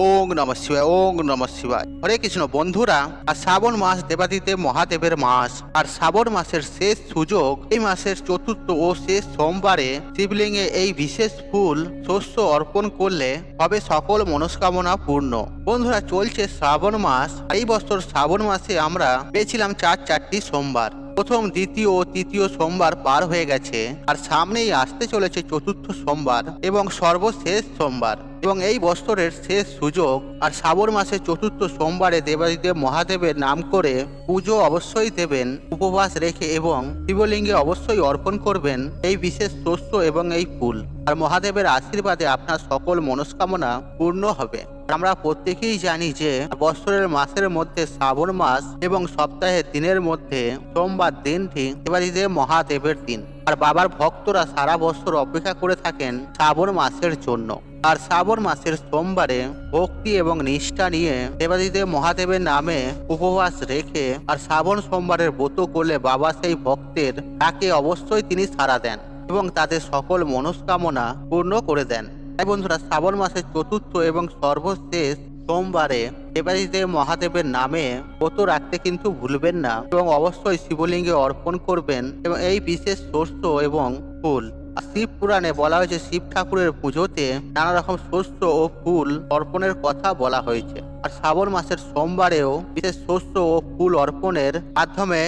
ওং নম শিবায়, ওং নম শিবায়। হরে কৃষ্ণ, বন্ধুরা আর শ্রাবণ মাস দেবাদিতে মহাদেবের মাস। আর শ্রাবণ মাসের শেষ সুযোগ এই মাসের চতুর্থ ও শেষ সোমবারে শিবলিঙ্গে এই বিশেষ ফুল শস্য অর্পণ করলে হবে সকল মনস্কামনা পূর্ণ। বন্ধুরা, চলছে শ্রাবণ মাস। এই বছর শ্রাবণ মাসে আমরা পেয়েছিলাম চার চারটি সোমবার। প্রথম, দ্বিতীয় ও তৃতীয় সোমবার পার হয়ে গেছে। আর সামনেই আসতে চলেছে চতুর্থ সোমবার এবং সর্বশেষ সোমবার। এবং এই বছরের শেষ সুযোগ আর শ্রাবণ মাসের চতুর্থ সোমবারে দেবাদিদেব মহাদেবের নাম করে পুজো অবশ্যই দেবেন, উপবাস রেখে এবং শিবলিঙ্গে অবশ্যই অর্পণ করবেন এই বিশেষ শস্য এবং এই ফুল। আর মহাদেবের আশীর্বাদে আপনার সকল মনস্কামনা পূর্ণ হবে। আমরা প্রত্যেকেই জানি যে বছরের মাসের মধ্যে শ্রাবণ মাস এবং সপ্তাহের দিনের মধ্যে সোমবার দিনটি দেবাদিদেব মহাদেবের দিন। আর বাবার ভক্তরা সারা বছর অপেক্ষা করে থাকেন শ্রাবণ মাসের জন্য। আর শ্রাবণ মাসের সোমবারে ভক্তি এবং নিষ্ঠা নিয়ে দেবাদিদেব মহাদেবের নামে উপবাস রেখে আর শ্রাবণ সোমবারের ব্রত করলে বাবা সেই ভক্তের তাকে অবশ্যই তিনি সাড়া দেন এবং তাদের সকল মনস্কামনা পূর্ণ করে দেন। তাই বন্ধুরা, শ্রাবণ মাসের চতুর্থ এবং সর্বশেষ সোমবারে দেবাদিদেব মহাদেবের নামে ব্রত রাখতে কিন্তু ভুলবেন না এবং অবশ্যই শিবলিঙ্গে অর্পণ করবেন এবং এই বিশেষ শস্য এবং ফুল। শিব পুরাণে বলা হয়েছে, শিব ঠাকুরের পুজোতে নানা রকম শস্য ও ফুল অর্পণের কথা বলা হয়েছে। আর শ্রাবণ মাসের সোমবারেও বিশেষ শস্য ও ফুল অর্পণের মাধ্যমে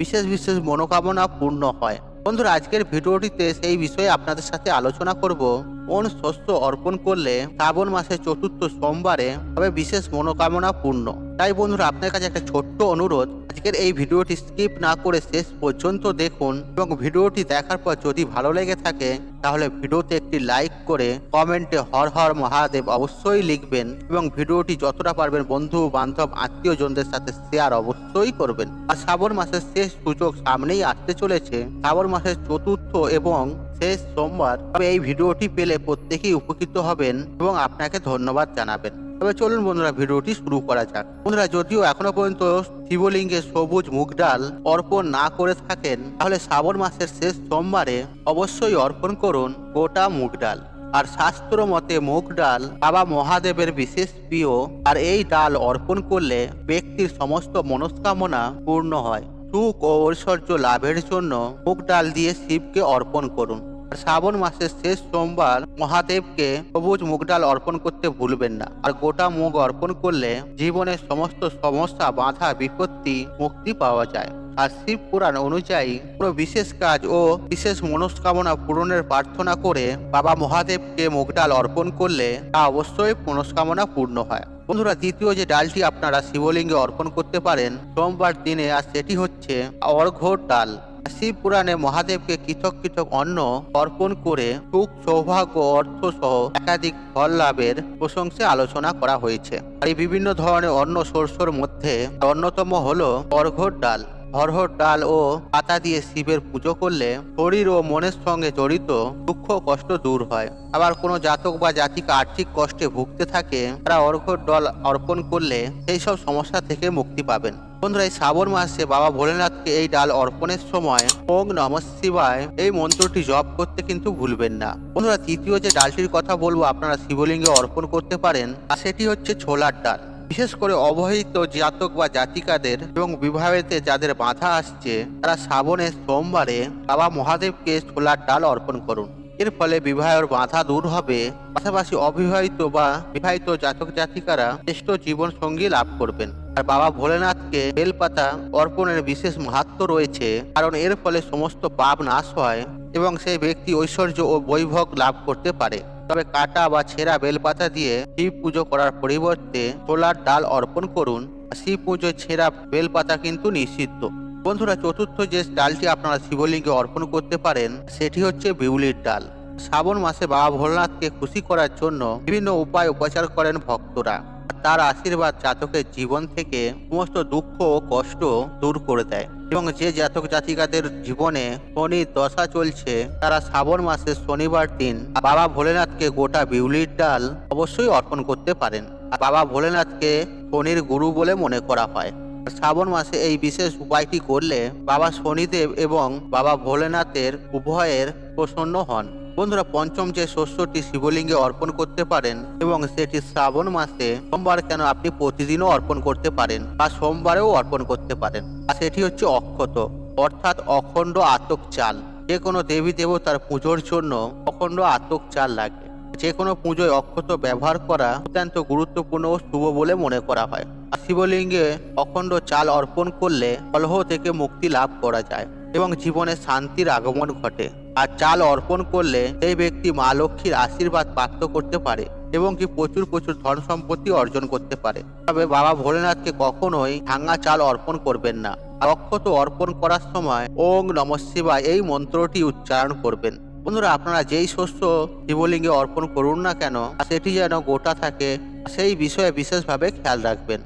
বিশেষ বিশেষ মনোকামনা পূর্ণ হয়। বন্ধুরা, আজকের ভিডিওটিতে সেই বিষয়ে আপনাদের সাথে আলোচনা করব, কোন শস্য অর্পণ করলে শ্রাবণ মাসের চতুর্থ সোমবারে হবে বিশেষ মনোকামনা পূর্ণ। তাই বন্ধুরা, আপনার কাছে একটা ছোট্ট অনুরোধ আজকের এই ভিডিওটি স্কিপ না করে শেষ পর্যন্ত দেখুন এবং ভিডিওটি দেখার পর যদি ভালো লেগে থাকে, তাহলে ভিডিওতে একটি লাইক করে কমেন্টে হর হর মহাদেব অবশ্যই লিখবেন এবং ভিডিওটি যতটা পারবেন বন্ধু, বান্ধব, আত্মীয়জনদের সাথে শেয়ার অবশ্যই করবেন। আর শ্রাবণ মাসের শেষ সুযোগ সামনেই আসতে চলেছে। শ্রাবণ মাসের চতুর্থ এবং শেষ সোমবার। তবে এই ভিডিওটি পেলে প্রত্যেকেই উপকৃত হবেন এবং আপনাকে ধন্যবাদ জানাবেন। তবে চলুন বন্ধুরা, ভিডিওটি শুরু করা যাক। বন্ধুরা, যদিও এখনও পর্যন্ত শিবলিঙ্গে সবুজ মুগ ডাল অর্পণ না করে থাকেন, তাহলে শ্রাবণ মাসের শেষ সোমবারে অবশ্যই অর্পণ করুন গোটা মুগ ডাল। আর শাস্ত্র মতে মুগ ডাল বাবা মহাদেবের বিশেষ প্রিয়, আর এই ডাল অর্পণ করলে ব্যক্তির সমস্ত মনস্কামনা পূর্ণ হয়। সুখ ও ঐশ্বর্য লাভের জন্য মুগ ডাল দিয়ে শিবকে অর্পণ করুন। শ্রাবণ মাসের শেষ সোমবার মহাদেবকে সবুজ মুগ ডাল অর্পণ করতে ভুলবেন না। আর গোটা মুগ অর্পণ করলে জীবনের সমস্ত সমস্যা, বাধা বিপত্তি মুক্তি পাওয়া যায়। আর শিব পুরাণ অনুযায়ী কোনো বিশেষ কাজ ও বিশেষ মনস্কামনা পূরণের প্রার্থনা করে বাবা মহাদেবকে মুগ ডাল অর্পণ করলে তা অবশ্যই মনস্কামনা পূর্ণ হয়। বন্ধুরা, দ্বিতীয় যে ডালটি আপনারা শিবলিঙ্গে অর্পণ করতে পারেন, সোমবার দিনে, আর সেটি হচ্ছে অর্ঘ্য ডাল। শিব পুরাণে মহাদেবকে কৃতক কৃতক অন্ন অর্পণ করে সুখ, সৌভাগ্য অর্থ সহ একাধিক ফল লাভের প্রশংসে আলোচনা করা হয়েছে। আর এই বিভিন্ন ধরনের অন্ন শস্যর মধ্যে অন্যতম হল অর্ঘর ডাল। অরহর ডাল ও পাতা দিয়ে শিবের পুজো করলে শরীর ও মনের সঙ্গে জড়িত দুঃখ কষ্ট দূর হয়। আবার কোনো জাতক বা জাতিকে আর্থিক কষ্টে ভুগতে থাকে, তারা অর্ঘ্য ডাল অর্পণ করলে সেই সব সমস্যা থেকে মুক্তি পাবেন। বন্ধুরা, এই শ্রাবণ মাসে বাবা ভোলেনাথকে এই ডাল অর্পণের সময় ওং নম শিবায় এই মন্ত্রটি জপ করতে কিন্তু ভুলবেন না। বন্ধুরা, তৃতীয় যে ডালটির কথা বলব, আপনারা শিবলিঙ্গে অর্পণ করতে পারেন, আর সেটি হচ্ছে ছোলার ডাল। বিশেষ করে অবহিত জাতক বা জাতিকাদের এবং বিবাহেতে যাদের বাধা আসছে, তারা শ্রাবণের সোমবারে বাবা মহাদেবকে ছোলার ডাল অর্পণ করুন। এর ফলে বিবাহের বাধা দূর হবে। পাশাপাশি অবিবাহিত বা বিবাহিত জাতক জাতিকারা শ্রেষ্ঠ জীবন সঙ্গী লাভ করবেন। আর বাবা ভোলেনাথকে বেলপাতা অর্পণের বিশেষ মাহাত্ম রয়েছে, কারণ এর ফলে সমস্ত পাপ নাশ হয় এবং সেই ব্যক্তি ঐশ্বর্য ও বৈভব লাভ করতে পারে। তবে কাটা বা ছেঁড়া বেলপাতা দিয়ে শিব পুজো করার পরিবর্তে ছোলার ডাল অর্পণ করুন। শিব পুজোয় ছেঁড়া বেলপাতা কিন্তু নিষিদ্ধ। বন্ধুরা, চতুর্থ যে ডালটি আপনারা শিবলিঙ্গে অর্পণ করতে পারেন, সেটি হচ্ছে বিউলির ডাল। শ্রাবণ মাসে বাবা ভোলনাথকে খুশি করার জন্য বিভিন্ন উপায় উপচার করেন ভক্তরা। তার আশীর্বাদ জাতকের জীবন থেকে সমস্ত দুঃখ ও কষ্ট দূর করে দেয়। এবং যে জাতক জাতিকাদের জীবনে শনির দশা চলছে, তারা শ্রাবণ মাসের শনিবার দিন বাবা ভোলেনাথকে গোটা বিউলির ডাল অবশ্যই অর্পণ করতে পারেন। আর বাবা ভোলেনাথকে শনির গুরু বলে মনে করা হয়। শ্রাবণ মাসে এই বিশেষ উপায়টি করলে বাবা শনিদেব এবং বাবা ভোলেনাথের উভয়ের প্রসন্ন হন। বন্ধুরা পঞ্চম যে শস্যটি শিবলিঙ্গে অর্পণ করতে পারেন এবং সেটি শ্রাবণ মাসে সোমবার কেন আপনি প্রতিদিনও অর্পণ করতে পারেন বা সোমবারেও অর্পণ করতে পারেন, আর সেটি হচ্ছে অক্ষত, অর্থাৎ অখণ্ড আতক চাল। যে কোনো দেবী দেবতার পুজোর জন্য অখণ্ড আতক চাল লাগে। যে কোনো পুজোয় অক্ষত ব্যবহার করা অত্যন্ত গুরুত্বপূর্ণ ও শুভ বলে মনে করা হয়। আর শিবলিঙ্গে অখণ্ড চাল অর্পণ করলে কলহ থেকে মুক্তি লাভ করা যায় এবং জীবনে শান্তির আগমন ঘটে। আর চাল অর্পণ করলে সেই ব্যক্তি মা লক্ষ্মীর আশীর্বাদ প্রাপ্ত করতে পারে এবং কি প্রচুর প্রচুর ধন সম্পত্তি অর্জন করতে পারে। তবে বাবা ভোলেনাথকে কখনোই ভাঙা চাল অর্পণ করবেন না। অক্ষত অর্পণ করার সময় ওং নম শিবায় এই মন্ত্রটি উচ্চারণ করবেন। বন্ধুরা, আপনারা যেই শস্য শিবলিঙ্গে অর্পণ করুন না কেন, সেটি যেন গোটা থাকে, সেই বিষয়ে বিশেষভাবে খেয়াল রাখবেন।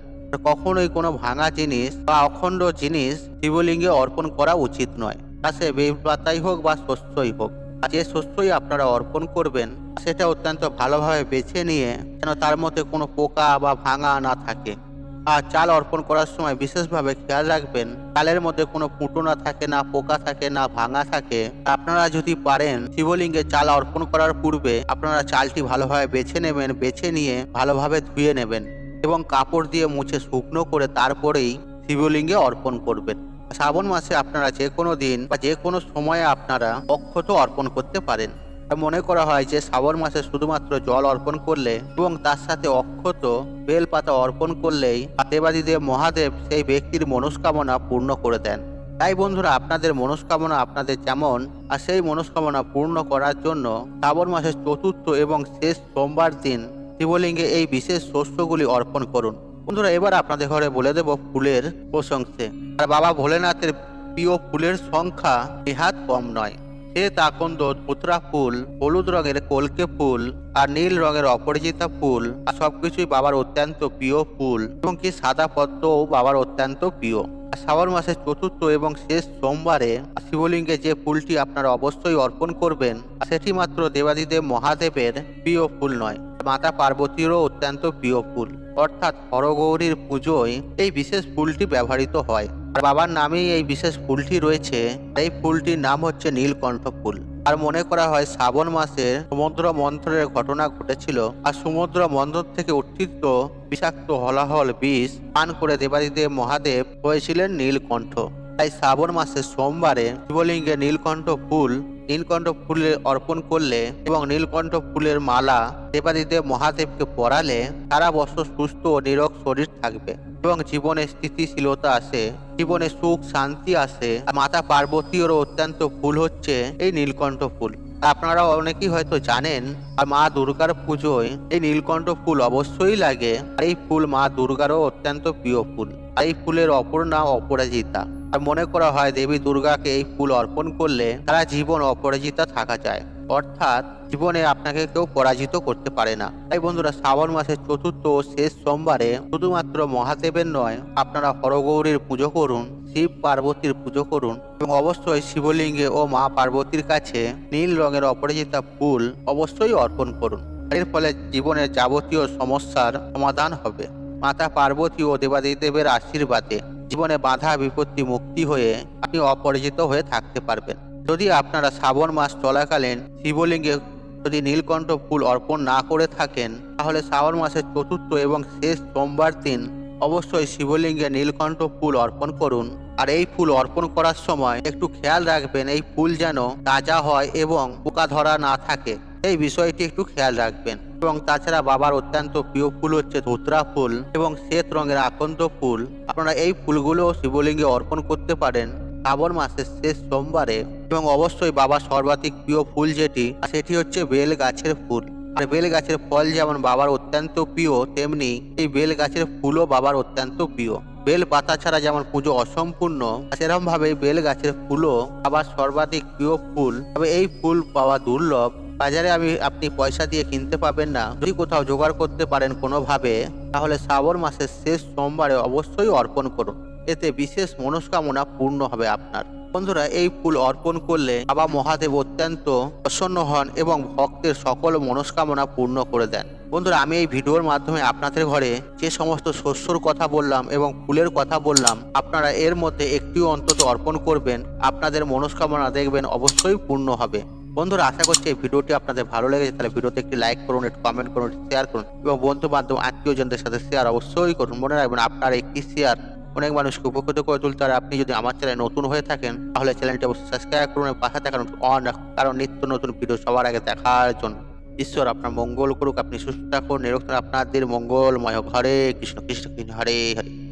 কখনোই কোনো ভাঙা জিনিস বা অখণ্ড জিনিস শিবলিঙ্গে অর্পণ করা উচিত নয়। সে বেলপাতাই হোক বা শস্যই হোক যে শস্যই আপনারা অর্পণ করবেন, সেটা অত্যন্ত ভালোভাবে বেছে নিয়ে যেন তার মধ্যে কোনো পোকা বা ভাঙা না থাকে। আর চাল অর্পণ করার সময় বিশেষভাবে খেয়াল রাখবেন, চালের মধ্যে কোনো ফুটো না থাকে, না পোকা থাকে, না ভাঙা থাকে। আপনারা যদি পারেন, শিবলিঙ্গে চাল অর্পণ করার পূর্বে আপনারা চালটি ভালোভাবে বেছে নেবেন, বেছে নিয়ে ভালোভাবে ধুয়ে নেবেন এবং কাপড় দিয়ে মুছে শুকনো করে তারপরেই শিবলিঙ্গে অর্পণ করবেন। শ্রাবণ মাসে আপনারা যে কোনো দিন বা যে কোনো সময়ে আপনারা অক্ষত অর্পণ করতে পারেন। মনে করা হয় যে শ্রাবণ মাসে শুধুমাত্র জল অর্পণ করলে এবং তার সাথে অক্ষত বেলপাতা অর্পণ করলেই দেবাদিদেব মহাদেব সেই ব্যক্তির মনস্কামনা পূর্ণ করে দেন। তাই বন্ধুরা, আপনাদের মনস্কামনা আপনাদের যেমন, আর সেই মনস্কামনা পূর্ণ করার জন্য শ্রাবণ মাসের চতুর্থ এবং শেষ সোমবার দিন শিবলিঙ্গে এই বিশেষ শস্যগুলি অর্পণ করুন। বন্ধুরা, এবার আপনাদের ঘরে বলে দেব ফুলের প্রশংসে। আর বাবা ভোলেনাথের প্রিয় ফুলের সংখ্যা নেহাত কম নয়। সে তাকন্দ, ধুতরা ফুল, হলুদ রঙের কলকে ফুল আর নীল রঙের অপরাজিতা ফুল আর সবকিছুই বাবার অত্যন্ত প্রিয় ফুল এবং কি সাদা পদ্মও বাবার অত্যন্ত প্রিয়। শ্রাবণ মাসের চতুর্থ এবং শেষ সোমবারে শিবলিঙ্গে যে ফুলটি আপনারা অবশ্যই অর্পণ করবেন সেটি মাত্র দেবাদিদেব মহাদেবের প্রিয় ফুল নয়। মাতা পার্বতীরও অত্যন্ত প্রিয় ফুল। অর্থাৎ হরগৌরীর পুজোয় এই বিশেষ ফুলটি ব্যবহৃত হয়। বাবার নামেই এই বিশেষ ফুলটি রয়েছে, এই ফুলটির নাম হচ্ছে নীলকণ্ঠ ফুল। আর মনে করা হয় শ্রাবণ মাসে সমুদ্র মন্থনের ঘটনা ঘটেছিল, আর সমুদ্র মন্থন থেকে উত্থিত বিষাক্ত হলাহল বিষ পান করে দেবাদিদেব মহাদেব হয়েছিলেন নীলকণ্ঠ। তাই শ্রাবণ মাসের সোমবারে শিবলিঙ্গে নীলকণ্ঠ ফুল নীলকণ্ঠ ফুলে অর্পণ করলে এবং নীলকণ্ঠ ফুলের মালা দেবাদিদেব মহাদেবকে পরালে সারা বছর সুস্থ ও নিরোগ শরীর থাকবে এবং জীবনে স্থিতিশীলতা আসে, জীবনে সুখ, শান্তি আসে। মাতা পার্বতীরও অত্যন্ত ফুল হচ্ছে এই নীলকণ্ঠ ফুল। আপনারা অনেকেই হয়তো জানেন, আর মা দুর্গার পুজোয় এই নীলকণ্ঠ ফুল অবশ্যই লাগে। আর এই ফুল মা দুর্গারও অত্যন্ত প্রিয় ফুল। আর এই ফুলের অপর নাম অপরাজিতা। আর মনে করা হয় দেবী দুর্গাকে এই ফুল অর্পণ করলে তারা জীবন অপরাজিতা থাকা যায়। অর্থাৎ জীবনে আপনাকে কেউ পরাজিত করতে পারে না। তাই বন্ধুরা, শ্রাবণ মাসের চতুর্থ ও শেষ সোমবারে শুধুমাত্র মহাদেবের নয়, আপনারা হরগৌরীর পুজো করুন, শিব পার্বতীর পুজো করুন এবং অবশ্যই শিবলিঙ্গে ও মা পার্বতীর কাছে নীল রঙের অপরাজিতা ফুল অবশ্যই অর্পণ করুন। এর ফলে জীবনের যাবতীয় সমস্যার সমাধান হবে। মাতা পার্বতী ও দেবাদিদেবের আশীর্বাদে জীবনে বাধা, বিপত্তি, মুক্তি হয়ে আপনি অপরিচিত হয়ে থাকতে পারবেন। যদি আপনারা শ্রাবণ মাস চলাকালীন শিবলিঙ্গে যদি নীলকণ্ঠ ফুল অর্পণ না করে থাকেন, তাহলে শ্রাবণ মাসের চতুর্থ এবং শেষ সোমবার দিন অবশ্যই শিবলিঙ্গে নীলকণ্ঠ ফুল অর্পণ করুন। আর এই ফুল অর্পণ করার সময় একটু খেয়াল রাখবেন, এই ফুল যেন তাজা হয় এবং পোকা ধরা না থাকে। এই বিষয়টি একটু খেয়াল রাখবেন। এবং তাছাড়া বাবার অত্যন্ত প্রিয় ফুল হচ্ছে ধোত্রা ফুল এবং শ্বেত রঙের আকন্দ ফুল। আপনারা এই ফুলগুলো শিবলিঙ্গে অর্পণ করতে পারেন শ্রাবণ মাসের শেষ সোমবারে এবং অবশ্যই বাবার সর্বাধিক প্রিয় ফুল যেটি, সেটি হচ্ছে বেল গাছের ফুল। আর বেল গাছের ফল যেমন বাবার অত্যন্ত প্রিয়, তেমনি এই বেল গাছের ফুলও বাবার অত্যন্ত প্রিয়। বেল পাতা ছাড়া যেমন পুজো অসম্পূর্ণ সেরকম ভাবে বেল গাছের ফুলও আবার সর্বাধিক প্রিয় ফুল। তবে এই ফুল পাওয়া দুর্লভ। বাজারে আমি, আপনি পয়সা দিয়ে কিনতে পাবেন না। যদি কোথাও জোগাড় করতে পারেন কোনোভাবে, তাহলে শ্রাবণ মাসের শেষ সোমবারে অবশ্যই অর্পণ করুন। এতে বিশেষ মনস্কামনা পূর্ণ হবে আপনার। বন্ধুরা, এই ফুল অর্পণ করলে বাবা মহাদেব অত্যন্ত প্রসন্ন হন এবং ভক্তের সকল মনস্কামনা পূর্ণ করে দেন। বন্ধুরা, আমি এই ভিডিওর মাধ্যমে আপনাদের ঘরে যে সমস্ত শস্যর কথা বললাম এবং ফুলের কথা বললাম, আপনারা এর মধ্যে একটিও অন্তত অর্পণ করবেন, আপনাদের মনস্কামনা দেখবেন, অবশ্যই পূর্ণ হবে। বন্ধুরা, আশা করছি এই ভিডিওটি আপনাদের ভালো লেগেছে। তাহলে ভিডিওতে একটি লাইক করুন, একটু কমেন্ট করুন শেয়ার করুন এবং বন্ধু বান্ধব আত্মীয়জনদের সাথে শেয়ার অবশ্যই করুন। মনে রাখবেন, আপনার একটি শেয়ার অনেক মানুষকে উপকৃত করে তুলতে আর আপনি যদি আমার চ্যানেলে নতুন হয়ে থাকেন, তাহলে চ্যানেলটি অবশ্যই সাবস্ক্রাইব করুন পাশে থাকার অন রাখুন। কারণ নিত্য নতুন ভিডিও সবার আগে দেখার জন্য। ঈশ্বর আপনার মঙ্গল করুক, আপনি সুস্থ থাকুন নিরক্ষণ আপনাদের মঙ্গলময়। হরে কৃষ্ণ কৃষ্ণ কৃষ্ণ, হরে হরে।